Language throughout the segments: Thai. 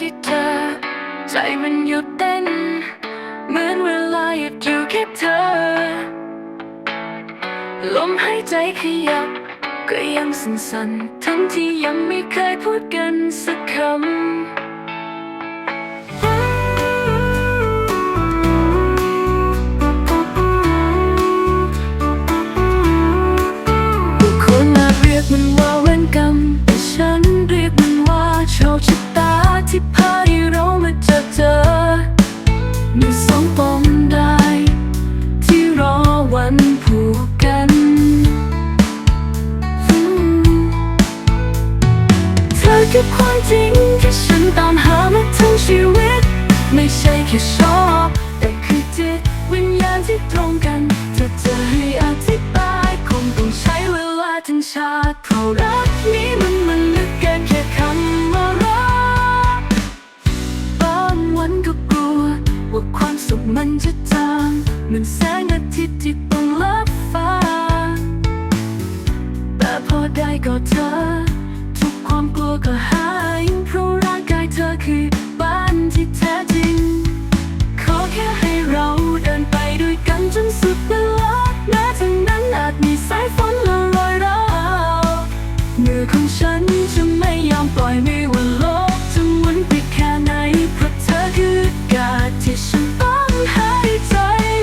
ที่เธอ ใจมันหยุดเต้น เหมือนเวลาหยุดอยู่แค่เธอ ลมหายใจขยับ ก็ยังสั่นๆทั้งที่ยังไม่เคยพูดกันสักคำ เธอคือความจริงที่ฉันตามหามาทั้งชีวิต ไม่ใช่แค่ชอบ แต่คือจิตวิญญาณที่ตรงกันถ้าจะให้อธิบายคงต้องใช้เวลาทั้งชาติเพราะรักนี้มัน ก็หายเพราะร่างกายเธอคือบ้านที่แท้จริง ขอแค่ให้เราเดินไปด้วยกันจนสุดเวลาแม้ทางนั้นอาจมีสายฝนละรอยร้าวมือของฉันจะไม่ยอมปล่อยไม่ว่าโลกจะหมุนไปแค่ไหนเพราะเธอคืออากาศที่ฉันต้องหายใจ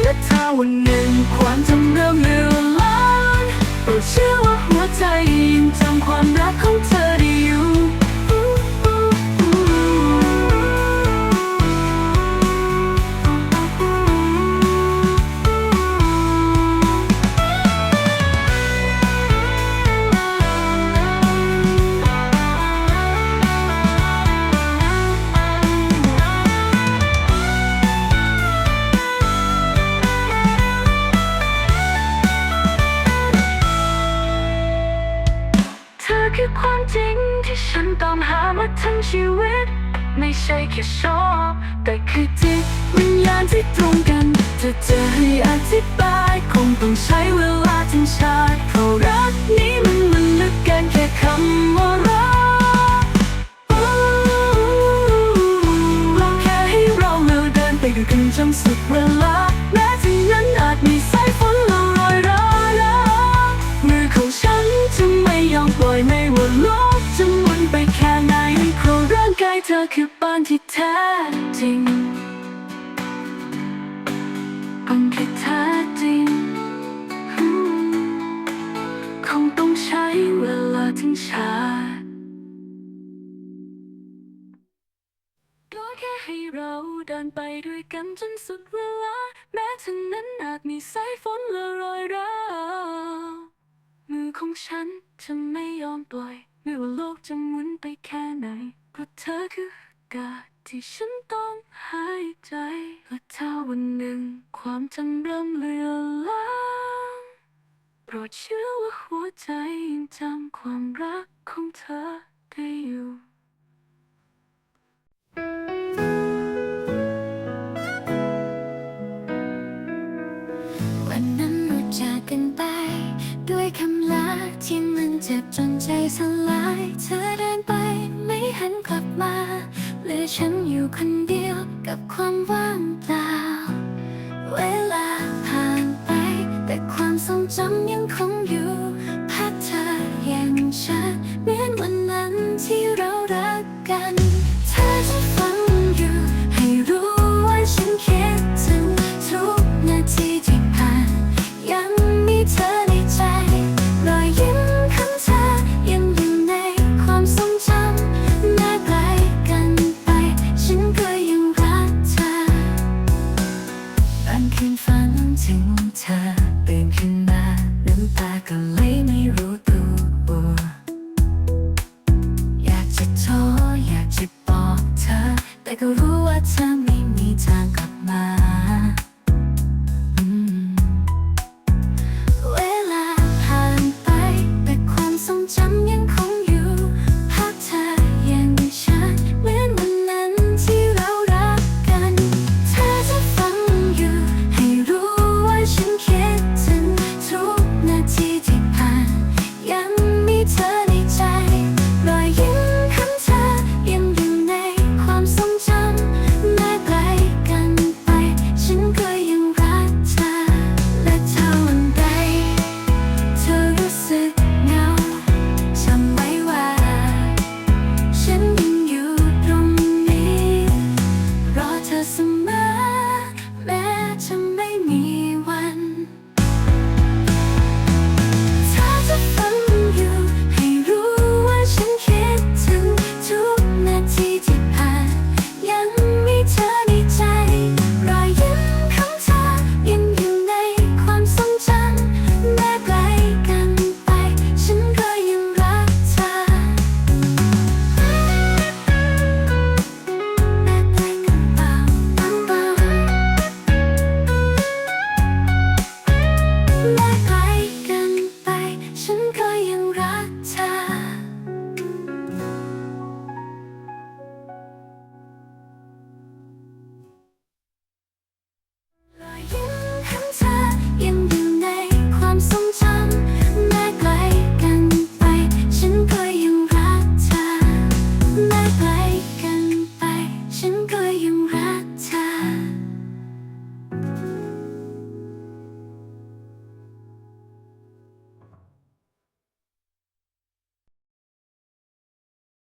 และถ้าวันหนึ่งความจำเริ่มเลือนลางโปรดเชื่อว่าหัวใจยังจำความรักของเธอด้ามหามาทั้งชีวิต ไม่ใช่แค่ชอบ แต่คือจิตวิญญาณที่ตรงกัน จะเจอให้อธิบาย คงต้องใช้เวลาทั้งชาติเพราะรักนี้ เธอคือบ้านที่แท้จริงบ้านที่แท้จริง คงต้องใช้เวลาทั้งชาติก็แค่ให้เราเดินไปด้วยกันจนสุดเวลา แม้ทางนั้นอาจมีสายฝนและรอยร้าวมือของฉันจะไม่ยอมปล่อยไม่ว่าโลกจะหมุนไปแค่ไหน เธอคืออากาศที่ฉันต้องหายใจและถ้าวันหนึ่งความจำเริ่มเลือนลางโปรดเชื่อว่าหัวใจยังจำความรักของเธอได้อยู่วันนั้นเราจากกันไปด้วยคำ ที่มันเจ็บจนใจสลาย เธอเดินไปไม่หันกลับมาเหลือฉันอยู่คนเดียวกับความว่างเปล่า เวลาผ่านไป แต่ความทรงจำยังคง ก็รู้ว่าเธอไม่มีทางกลับมา